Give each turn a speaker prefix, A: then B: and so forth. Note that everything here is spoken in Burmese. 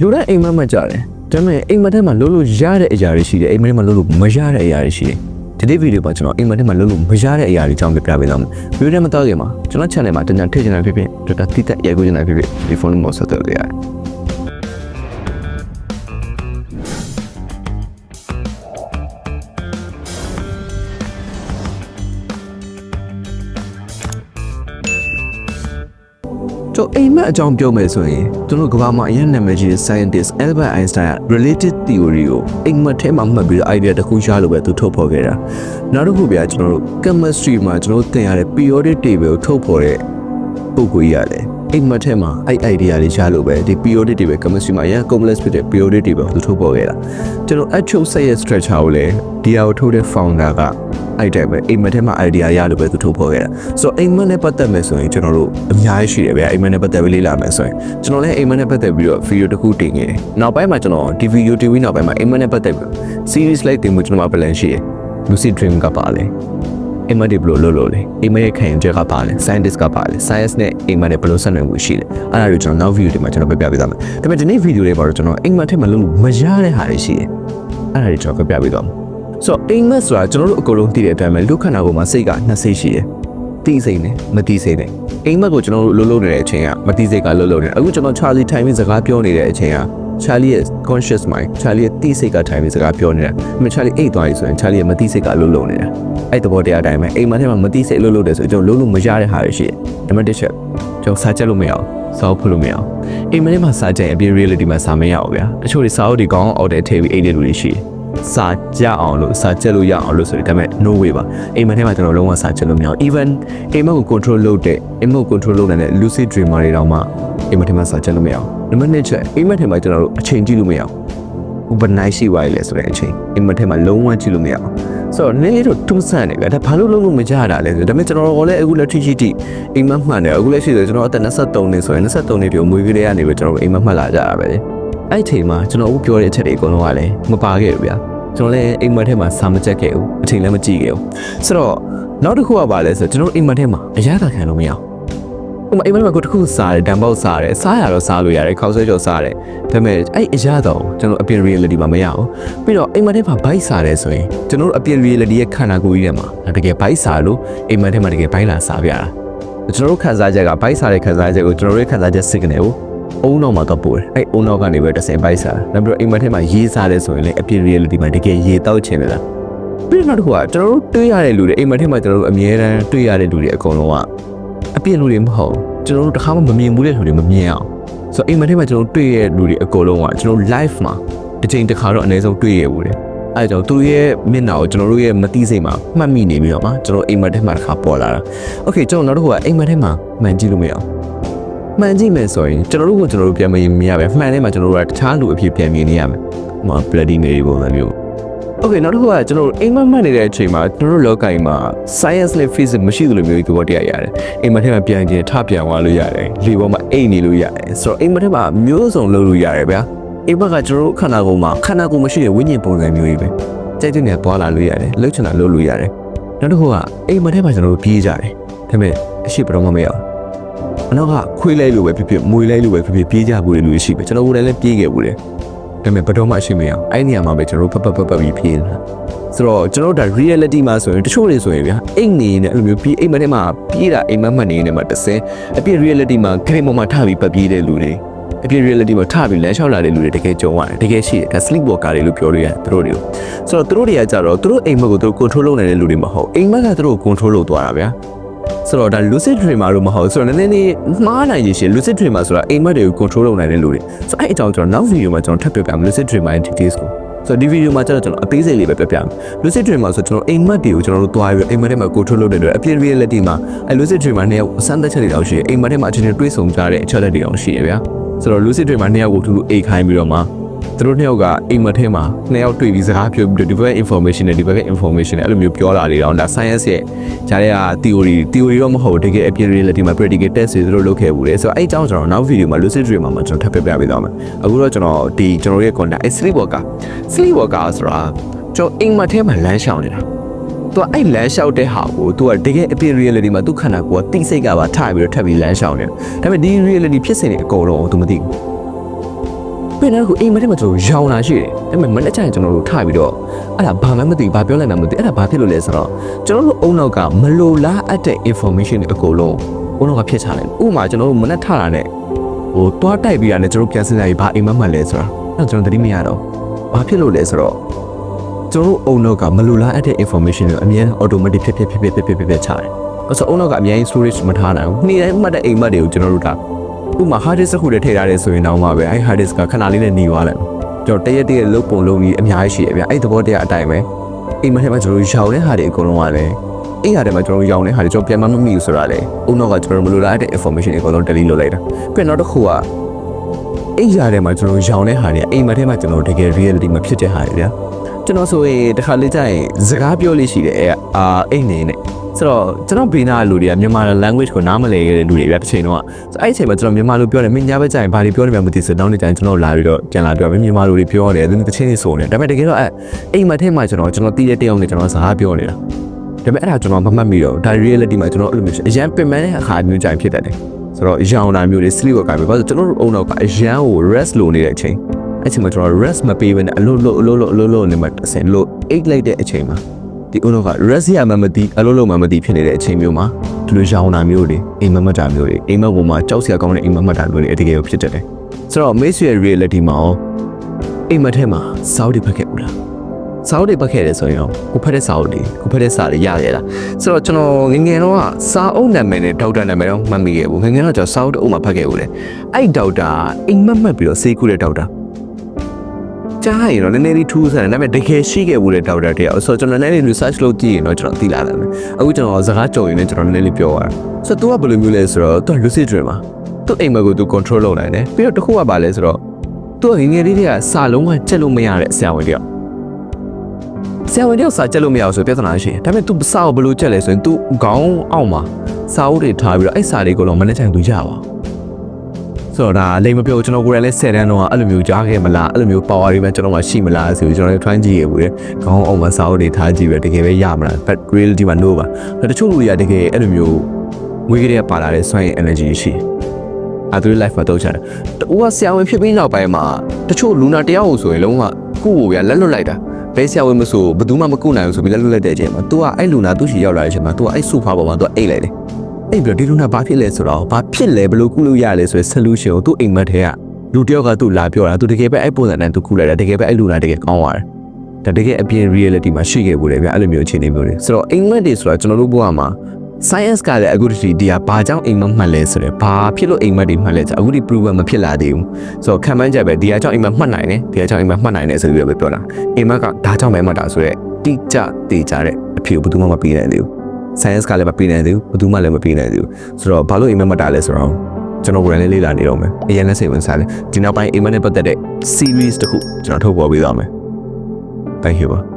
A: လူတိုင်းအိမ်မက်မက်ကြတယ်ဒါပေမဲ့အိမ်မက်ထဲမှာလုံးလို့ရတဲ့အရာတွေရှိတယ်အိမ်မက်ထဲမှာလုံးလို့မရတဲ့အရာတွေရှိတယ်ဒီနေ့ဗီဒီယိုမှာကျွန်တော်အိမ်မက်ထဲမှာလုံးလို့မရတဲ့အရာတွေအကြောင်းပြပြပေးသွားမယ်ဗီဒီယိုထဲမှာတော့ခင်မှာကျွန်တော် channel မှာတညာထည့်ချင်တာဖြစ်ဖြစ်ဒေတာတိတက်ရိုက်ကိုချင်တာဖြစ်ဖြစ်ဒီဖုန်းမှာဆက်သွယ်လို့ရတယ် ကျွန်တော်အိမ်မက်အကြောင်းပြောမယ်ဆိုရင်ကျွန်တော်ကမ္ဘာမှာအရင်နာမည်ကြီးတဲ့ scientist Albert Einstein က relative theory ကိုအိမ်မက်ထဲမှာမှတ်ပြီးတော့ idea တစ်ခုရလို့ပဲသူထုတ်ဖော်ခဲ့တာနောက်တစ်ခုပြကျွန်တော်တို့ chemistry မှာကျွန်တော်တို့သင်ရတဲ့ periodic table ကိုထုတ်ဖော်တဲ့ပုံကိုရတယ်အိမ်မက်ထဲမှာအဲ့ idea တွေရလို့ပဲဒီ periodic table chemistry မှာအရင် complex ဖြစ်တဲ့ periodic table ကိုသူထုတ်ဖော်ခဲ့တာကျွန်တော် actual set ရဲ့ structure ကိုလည်းဒီဟာကိုထုတ်တဲ့ founder က အဲ့တဲ့ပဲအိမ်မက်ထဲမှာ idea ရလို့ပဲသူထုတ်ဖော်ခဲ့တာဆိုတော့အိမ်မက်နဲ့ပတ်သက်မယ်ဆိုရင်ကျွန်တော်တို့အများကြီးရှိတယ်ဗျာအိမ်မက်နဲ့ပတ်သက်ပြီးလေ့လာမယ်ဆိုရင်ကျွန်တော်လည်းအိမ်မက်နဲ့ပတ်သက်ပြီးတော့ video တစ်ခုတင်ခဲ့တယ်နောက်ပိုင်းမှာကျွန်တော်ဒီ video တင်ပြီးနောက်ပိုင်းမှာအိမ်မက်နဲ့ပတ်သက်ပြီး series လိုက်တင်မှုကျွန်တော်မှာ plan ရှိတယ် lucid dream ကပါလေအိမ်မက်တွေဘယ်လိုလုပ်လို့လဲအိမ်မက်ရဲ့ခံယူချက်ကပါလဲ scientist ကပါလဲ science နဲ့အိမ်မက်တွေဘယ်လိုဆက်နွယ်မှုရှိလဲအဲ့ဒါတွေကျွန်တော်နောက် video တွေမှာကျွန်တော်ပြပြပေးသွားမယ်ဒါပေမဲ့ဒီနေ့ video တွေမှာတော့ကျွန်တော်အိမ်မက်ထဲမှာလုပ်လို့မရတဲ့ဟာတွေရှိတယ်အဲ့ဒါတွေကျွန်တော်ပြပြပေးသွားမယ် ဆိုတော့အိမ်မက်ဆိုတာကျွန်တော်တို့အကုန်လုံးသိတဲ့အတိုင်းပဲလူခန္ဓာကိုယ်မှာစိတ်ကနှစ်စိတ်ရှိတယ်တိစိတ်နဲ့မတိစိတ်နဲ့အိမ်မက်ကိုကျွန်တော်တို့လှုပ်လှုပ်နေတဲ့အချိန်ကမတိစိတ်ကလှုပ်လှုပ်နေအခုကျွန်တော် Charlie Time စကားပြောနေတဲ့အချိန်က Charlie ရဲ့ conscious mind Charlie ရဲ့တိစိတ်က time စကားပြောနေတာ။မ Charlie အိတ်သွားပြီဆိုရင် Charlie ရဲ့မတိစိတ်ကလှုပ်လှုပ်နေတာ။အဲ့တဘောတရားအတိုင်းပဲအိမ်မက်ထဲမှာမတိစိတ်လှုပ်လှုပ်တယ်ဆိုရင်ကျွန်တော်လှုပ်လို့မရတဲ့ဟာတွေရှိတယ်။နံပါတ်1ချက်ကျွန်တော်စာချက်လို့မရအောင်။စာအုပ်ဖတ်လို့မရအောင်။အိမ်မက်ထဲမှာစာချက်အပြင် reality မှာစာမရအောင်ဗျာ။တချို့တွေစာအုပ်တွေကောင်းအောင်အော်တဲ့ထည့်ပြီးအိတ်တဲ့လူတွေရှိတယ်။ စာကြအောင်လို့စာချက်လို့ရအောင်လို့ဆိုရင်ဒါပေမဲ့ no way ပါအိမ်မက်ထဲမှာကျွန်တော်လုံးဝစာချက်လို့မရအောင် even အိမ်မက်ကို control လုပ်တဲ့အိမ်မက်ကို control လုပ်နိုင်တဲ့ lucid dreamer တွေတောင်မှအိမ်မက်ထဲမှာစာချက်လို့မရအောင်နံပါတ်2ချက်အိမ်မက်ထဲမှာကျွန်တော်တို့အချိန်ကြည့်လို့မရအောင် overnight ရှိသွားရလေဆိုတဲ့အချိန်အိမ်မက်ထဲမှာလုံးဝကြည့်လို့မရအောင်ဆိုတော့နည်းနည်းတော့တွန်းဆန့်နေဗျာဒါဘာလို့လုံးလို့မကြတာလဲဆိုဒါပေမဲ့ကျွန်တော်တို့လည်းအခုလက်ထိရှိတိအိမ်မက်မှန်တယ်အခုလက်ရှိဆိုကျွန်တော်အသက်23နှစ်ဆိုရင်23နှစ်ပြိုမွေးကလေးကနေပြီးကျွန်တော်တို့အိမ်မက်မှတ်လာကြတာပဲလေအဲ့ဒီအချိန်မှာကျွန်တော်အခုပြောတဲ့အချက်တွေအကုန်လုံးကလည်းမပါခဲ့ဘူးဗျာ ကျွန်တော်လည်းအိမ်မက်ထဲမှာစာမချက်ခဲ့ဘူးအချိန်လည်းမကြည့်ခဲ့ဘူးဆိုတော့နောက်တစ်ခုကပါလဲဆိုကျွန်တော်တို့အိမ်မက်ထဲမှာအရသာခံလို့မရအောင်ဟိုမှာအိမ်မက်မှာကိုတစ်ခုစားတယ်ဒံပေါက်စားတယ်စားရတော့စားလို့ရတယ်ခေါက်ဆွဲကြော်စားတယ်ဒါပေမဲ့အဲ့အရာတော့ကျွန်တော်အပြင် reality မှာမရအောင်ပြီးတော့အိမ်မက်ထဲမှာဘိုက်စားတယ်ဆိုရင်ကျွန်တော်တို့အပြင် reality ရဲ့ခန္ဓာကိုယ်ကြီးထဲမှာတကယ်ဘိုက်စားလို့အိမ်မက်ထဲမှာတကယ်ဘိုက်လာစားပြရတာကျွန်တော်တို့ခန်းစားချက်ကဘိုက်စားတဲ့ခန်းစားချက်ကိုကျွန်တော်တို့ရဲ့ခန်းစားချက် signal ကို အုံနောက်မှာသွားပို့တယ်အဲ့အုံနောက်ကနေပဲတဆင်ပိုက်စားနောက်ပြီးတော့အိမ်မက်ထဲမှာရေးစားတယ်ဆိုရင်လည်းအပြင် reality မှာတကယ်ရေတောက်ချင်တယ်လားပြီးနောက်တစ်ခုကကျွန်တော်တို့တွေ့ရတဲ့လူတွေအိမ်မက်ထဲမှာကျွန်တော်တို့အမြဲတမ်းတွေ့ရတဲ့လူတွေအကုန်လုံးကအပြင်လူတွေမဟုတ်ကျွန်တော်တို့တခါမှမမြင်ဘူးတဲ့လူတွေမမြင်အောင်ဆိုတော့အိမ်မက်ထဲမှာကျွန်တော်တို့တွေ့ရတဲ့လူတွေအကုန်လုံးကကျွန်တော် live မှာတစ်ချိန်တစ်ခါတော့အနည်းဆုံးတွေ့ရဘူးတယ်အဲကြောင့်သူရဲ့မျက်နှာကိုကျွန်တော်တို့ရဲ့မသိစိတ်မှာမှတ်မိနေပြီးတော့မှကျွန်တော်အိမ်မက်ထဲမှာတစ်ခါပေါ်လာတာ။ Okay ကျွန်တော်နောက်တစ်ခုကအိမ်မက်ထဲမှာမှန်ကြည့်လို့မရအောင် မှန်ကြည့်မယ်ဆိုရင်ကျွန်တော်တို့ကကျွန်တော်တို့ပြန်မရင်မရပဲမှန်ထဲမှာကျွန်တော်တို့ကတခြားလူအဖြစ်ပြန်မြင်နေရမယ်ဟို bloody mary ပုံစံမျိုး โอเคနောက်တစ်ခုကကျွန်တော်တို့အိမ်မက်မှတ်နေတဲ့အချိန်မှာကျွန်တော်တို့လောကကြီးမှာ science နဲ့ physics မရှိသလိုမျိုးသဘောတရားရတယ်အိမ်မက်ထဲမှာပြန်ကျင်ထပြန်သွားလို့ရတယ်လေပေါ်မှာအိမ်နေလို့ရတယ်ဆိုတော့အိမ်မက်ထဲမှာမျိုးစုံလုပ်လို့ရတယ်ဗျာအိမ်မက်ကကျွန်တော်တို့ခန္ဓာကိုယ်မှာခန္ဓာကိုယ်မရှိတဲ့ဝိညာဉ်ပုံစံမျိုးကြီးပဲကြိုက်တဲ့နေရာသွားလာလို့ရတယ်လှုပ်ချင်တာလှုပ်လို့ရတယ်နောက်တစ်ခုကအိမ်မက်ထဲမှာကျွန်တော်တို့ပြေးကြတယ်ဒါပေမဲ့အရှိဘယ်တော့မှမရအောင် အနောက်ကခွေးလိုက်လို့ပဲဖြစ်ဖြစ်မွေလိုက်လို့ပဲဖြစ်ဖြစ်ပြေးကြဘူးလေလူရှိပဲကျွန်တော်ကိုယ်လည်းပြေးခဲ့ဘူးလေဒါပေမဲ့ဘယ်တော့မှအရှိမရအောင်အဲ့ဒီနေရာမှာပဲကျွန်တော်တို့ဖတ်ဖတ်ဖတ်ဖတ်ပြီးပြေးနေတာဆိုတော့ကျွန်တော်တို့ဒါ reality မှာဆိုရင်တချို့တွေဆိုရင်ဗျာအိတ်နေနေအဲ့လိုမျိုးပြေးအိတ်မထဲမှာပြေးတာအိမ်မက်မှတ်နေနေမှာတစ်စဲအပြည့် reality မှာဂရိတ်ပေါ်မှာထပြီးပတ်ပြေးတဲ့လူတွေအပြည့် reality မှာထပြီးလမ်းလျှောက်လာတဲ့လူတွေတကယ်ကြုံရတယ်တကယ်ရှိတယ်ဒါ sleep walker တွေလို့ပြောလို့ရတယ်သူတို့တွေကိုဆိုတော့သူတို့တွေကကြတော့သူတို့အိမ်မက်ကိုသူတို့ control လုပ်နိုင်တဲ့လူတွေမဟုတ်အိမ်မက်ကသူတို့ကို control လုပ်သွားတာဗျာ ဆိုတော့ဒါ lucid dreamer လို့မဟုတ်ဆိုတော့နည်းနည်းလေးမှားနိုင်ရရှင် lucid dreamer ဆိုတာအိမ်မက်တွေကို control လုပ်နိုင်တဲ့လူတွေဆိုတော့အဲ့အကြောင်းကျွန်တော်နောက် video မှာကျွန်တော်ထပ်ပြောပြမယ် lucid dreamer ရဲ့ details ကိုဆိုတော့ဒီဗီဒီယိုမှာကျတော့ကျွန်တော်အသေးစိတ်လေးပဲပြောပြမယ် lucid dreamer ဆိုကျွန်တော်အိမ်မက်တွေကိုကျွန်တော်တို့တွားပြီးအိမ်မက်ထဲမှာ control လုပ်တဲ့အတွက်အပြင် reality မှာအဲ lucid dreamer နှစ်ယောက်အစမ်းသက်ချက်တွေတောင်ရှိတယ်အိမ်မက်ထဲမှာအချင်းချင်းတွေးဆုံကြတဲ့အချက်လက်တွေတောင်ရှိတယ်ဗျာဆိုတော့ lucid dreamer နှစ်ယောက်ကိုသူတို့အိတ်ခိုင်းပြီးတော့မှ သူတို့နှစ်ယောက်ကအိမ်မက်ထဲမှာနှစ်ယောက်တွေ့ပြီးစကားပြောပြီးတော့ဒီဘက် information နဲ့ဒီဘက် information နဲ့အဲ့လိုမျိုးပြောတာလေးတော့ဒါ science ရဲ့ဂျားတဲ့က theory theory တော့မဟုတ်တကယ်အပြင် reality မှာ practical test တွေသူတို့လုပ်ခဲ့ဘူးလေဆိုတော့အဲ့အကြောင်းကျွန်တော်နောက် video မှာ lucid dream မှာကျွန်တော်ထပ်ပြပြပေးသွားမယ်အခုတော့ကျွန်တော်ဒီကျွန်တော်ရဲ့ content အဲ့ sleep walker sleep walker ဆိုတာကျွန်တော်အိမ်မက်ထဲမှာလမ်းရှောင်နေတာသူကအဲ့လမ်းလျှောက်တဲ့ဟာကိုသူကတကယ်အပြင် reality မှာသူခန္ဓာကိုယ်ကတိစိတ်ကပါထားပြီးတော့ထပ်ပြီးလမ်းလျှောက်နေတာဒါပေမဲ့ဒီ reality ဖြစ်စဉ်တွေအကုန်လုံးကိုသူမသိဘူး ပြင်တော့ခုအိမ်မထဲမှာကျွန်တော်ရောင်လာရှိတယ်ဒါပေမဲ့မနေ့ကျရင်ကျွန်တော်တို့ထပြီးတော့အဲ့ဒါဘာမှမသိဘာပြောလိုက်မှမသိအဲ့ဒါဘာဖြစ်လို့လဲဆိုတော့ကျွန်တော်တို့အုံနောက်ကမလိုလားအပ်တဲ့ information တွေအကုန်လုံးအုံနောက်ကဖြစ်ချတယ်ဥပမာကျွန်တော်တို့မနေ့ထတာနဲ့ဟိုတွားတိုက်ပြီးရတယ်ကျွန်တော်ပြန်စဉ်းစားပြီးဘာအိမ်မက်မှန်လဲဆိုတာအဲ့ကျွန်တော်သတိမရတော့ဘာဖြစ်လို့လဲဆိုတော့ကျွန်တော်တို့အုံနောက်ကမလိုလားအပ်တဲ့ information တွေအမြဲ automatic ဖြစ်ဖြစ်ဖြစ်ဖြစ်ဖြစ်ဖြစ်ဖြစ်ချတယ်အဲ့ဆိုအုံနောက်ကအများကြီး storage မထားနိုင်ဘူးနေ့တိုင်းမှတ်တဲ့အိမ်မက်တွေကိုကျွန်တော်တို့ဒါ ဥပမာ hard disk တစ်ခုတည်းထည့်ထားတယ်ဆိုရင်တော့မှပဲအဲ့ hard disk ကခဏလေးနဲ့หนีသွားလိုက်ကျွန်တော်တရက်တရက်လုတ်ပုံလုံးကြီးအများကြီးရှိတယ်ဗျအဲ့သဘောတရားအတိုင်းပဲအိမ်မက်ထဲမှာကျွန်တော်တို့ရောင်တဲ့ဟာတွေအကုန်လုံးကလည်းအဲ့ဟာတွေမှာကျွန်တော်တို့ရောင်တဲ့ဟာတွေကျွန်တော်ပြန်မမမိဘူးဆိုတာလေအုံနောက်ကကျွန်တော်တို့မလိုလားတဲ့ information တွေအကုန်လုံး delete လုပ်လိုက်တာပြန်တော့တစ်ခုကအဲ့ရတဲ့မှာကျွန်တော်ရောင်တဲ့ဟာတွေအိမ်မက်ထဲမှာကျွန်တော်တကယ် reality မှာဖြစ်တဲ့ဟာတွေဗျာကျွန်တော်ဆိုရင်တစ်ခါလေးကြာရင်စကားပြောလို့ရှိတယ်အဲ့အာအိမ်နေနဲ့ ဆိုတော့ကျွန်တော်ဘေးနာလူတွေကမြန်မာ language ကိုနားမလည်ခဲ့တဲ့လူတွေဗျတစ်ချိန်တော့ဆိုအဲ့ဒီအချိန်မှာကျွန်တော်မြန်မာလူပြောတယ်မင်းညာဘက်ကြာရင်ဘာတွေပြောနေမှမသိဆိုတော့နောက်နေ့ကျရင်ကျွန်တော်လာပြီးတော့ပြန်လာပြောမင်းမြန်မာလူတွေပြောတယ်သူတချင်းတွေဆိုနေဒါပေမဲ့တကယ်တော့အဲ့အိမ်မက်ထဲမှာကျွန်တော်ကျွန်တော်တည်တဲ့တယောက်နဲ့ကျွန်တော်စကားပြောနေတာဒါပေမဲ့အဲ့ဒါကျွန်တော်မမှတ်မိတော့ဒါ reality မှာကျွန်တော်အဲ့လိုမျိုးအရန်ပင်ပန်းတဲ့အခါမျိုးကြိုင်ဖြစ်တတ်တယ်ဆိုတော့ရောင်တာမျိုးတွေ sleep work ကပဲဘာလို့ကျွန်တော်တို့အုံတော့ကအရန်ကို rest လုပ်နေတဲ့အချိန်အဲ့ချိန်မှာကျွန်တော် rest မပေးဘဲနဲ့အလို့လို့အလို့လို့အလို့လို့နေမှာတစ်ဆင်လို့အိတ်လိုက်တဲ့အချိန်မှာ ဒီအုံတော့က rest ရမှမသိအလို့လို့မှမသိဖြစ်နေတဲ့အချိန်မျိုးမှာဒီလိုရောင်တာမျိုးတွေအိမ်မက်မက်တာမျိုးတွေအိမ်မက်ပေါ်မှာကြောက်စရာကောင်းတဲ့အိမ်မက်မက်တာမျိုးတွေအတကယ်ကိုဖြစ်တတ်တယ်ဆိုတော့ Mace ရဲ့ reality မှာရောအိမ်မက်ထဲမှာစောက်တွေဖက်ခဲ့ဘူးလားစာအုပ်တွေပတ်ခဲ့တယ်ဆိုရင်ရောကိုဖတ်တဲ့စာအုပ်တွေကိုဖတ်တဲ့စာတွေရရတာဆိုတော့ကျွန်တော်ငယ်ငယ်တော့ကစာအုပ်နာမည်နဲ့ဒေါက်တာနာမည်တော့မှတ်မိခဲ့ဘူးငယ်ငယ်တော့ကျွန်တော်စာအုပ်တစ်အုပ်မှာဖတ်ခဲ့ဘူးလေအဲ့ဒေါက်တာအိမ်မက်မက်ပြီးတော့စေးကူတဲ့ဒေါက်တာ ကြားရင်တော့နည်းနည်းလေးထူးဆန်းတယ်ဒါပေမဲ့တကယ်ရှိခဲ့ဘူးတဲ့ဒေါက်တာတယောက်ဆိုတော့ကျွန်တော်နည်းနည်းလေး research လုပ်ကြည့်ရင်တော့ကျွန်တော်သိလာတယ်အခုကျွန်တော်စကားကြုံရင်လည်းကျွန်တော်နည်းနည်းလေးပြောရတာဆိုတော့ तू ကဘယ်လိုမျိုးလဲဆိုတော့ तू lucid dream မှာသူ့အိမ်မက်ကို तू control လုပ်နိုင်တယ်ပြီးတော့တစ်ခုကပါလဲဆိုတော့ तू ကငယ်ငယ်လေးတွေကစာလုံးဝကြက်လို့မရတဲ့ဆရာဝန်တယောက် ဆရာဝန်တယောက်စာကြက်လို့မရအောင်ဆိုပြဿနာရှိတယ်ဒါပေမဲ့ तू စာကိုဘယ်လိုကြက်လဲဆိုရင် तू ခေါင်းအောက်မှာစာအုပ်တွေထားပြီးတော့အဲ့စာတွေကိုတော့မနေ့က तू ရပါ ဆိုတော့ဒါလိမ်မပြောကျွန်တော်ကိုယ်တိုင်လည်း10တန်းတော့အဲ့လိုမျိုးကြားခဲ့မလားအဲ့လိုမျိုး power တွေပဲကျွန်တော်မှရှိမလားဆိုပြီးကျွန်တော်လည်း try ကြည့်ရဘူးလေခေါင်းအောက်မှာစာအုပ်တွေထားကြည့်ပြီးတကယ်ပဲရမလား but reality မှာ no ပါဒါတချို့လူတွေကတကယ်အဲ့လိုမျိုးငွေကလေးပါလာတဲ့စွမ်းရည် energy ရှိတယ်အတူ life မှာတော့ချတယ်တူကဆရာဝန်ဖြစ်ပြီးနောက်ပိုင်းမှာတချို့လူနာတယောက်ကိုဆိုရင်လုံးဝကုကိုဗျာလက်လွတ်လိုက်တာဘယ်ဆရာဝန်မဆိုဘယ်သူမှမကုနိုင်ဘူးဆိုပြီးလက်လွတ်လိုက်တဲ့အချိန်မှာ तू ကအဲ့လူနာသူ့ရှိရောက်လာတဲ့အချိန်မှာ तू ကအဲ့ဆိုဖာပေါ်မှာ तू အိတ်လိုက်တယ် အိတ်ပြီးတော့ဒီလူနာဘာဖြစ်လဲဆိုတော့ဘာဖြစ်လဲဘယ်လိုကုလို့ရလဲဆိုတဲ့ solution ကိုသူ့အိမ်မက်ထဲကလူတယောက်ကသူ့လာပြောတာသူတကယ်ပဲအဲ့ပုံစံနဲ့သူကုလိုက်တာတကယ်ပဲအဲ့လူနာတကယ်ကောင်းသွားတယ်ဒါတကယ်အပြင် reality မှာရှိခဲ့ဘူးလေဗျအဲ့လိုမျိုးအခြေအနေမျိုးတွေဆိုတော့အိမ်မက်တွေဆိုတာကျွန်တော်တို့ဘဝမှာ science ကလည်းအခုတည်းဒီကဘာကြောင့်အိမ်မက်မှတ်လဲဆိုတော့ဘာဖြစ်လို့အိမ်မက်တွေမှတ်လဲဆိုတော့အခုဒီ prove မဖြစ်လာသေးဘူးဆိုတော့ခံမှန်းချက်ပဲဒီကကြောင့်အိမ်မက်မှတ်နိုင်တယ်ဒီကကြောင့်အိမ်မက်မှတ်နိုင်တယ်ဆိုပြီးတော့ပဲပြောတာအိမ်မက်ကဒါကြောင့်ပဲမှတ်တာဆိုတော့တိကျတေချတဲ့အဖြစ်ကိုဘယ်သူမှမပြီးနိုင်သေးဘူး science ကလည်းမပြီးနိုင်သေးဘူးဘယ်သူမှလည်းမပြီးနိုင်သေးဘူးဆိုတော့ဘာလို့အိမ်မက်မှတ်တာလဲဆိုတော့ကျွန်တော်ကိုယ်တိုင်လေးလေ့လာနေတော့မယ်အရင်လည်းစိတ်ဝင်စားတယ်ဒီနောက်ပိုင်းအိမ်မက်နဲ့ပတ်သက်တဲ့ series တစ်ခုကျွန်တော်ထုတ်ပေါ်ပေးသွားမယ် thank you ပါ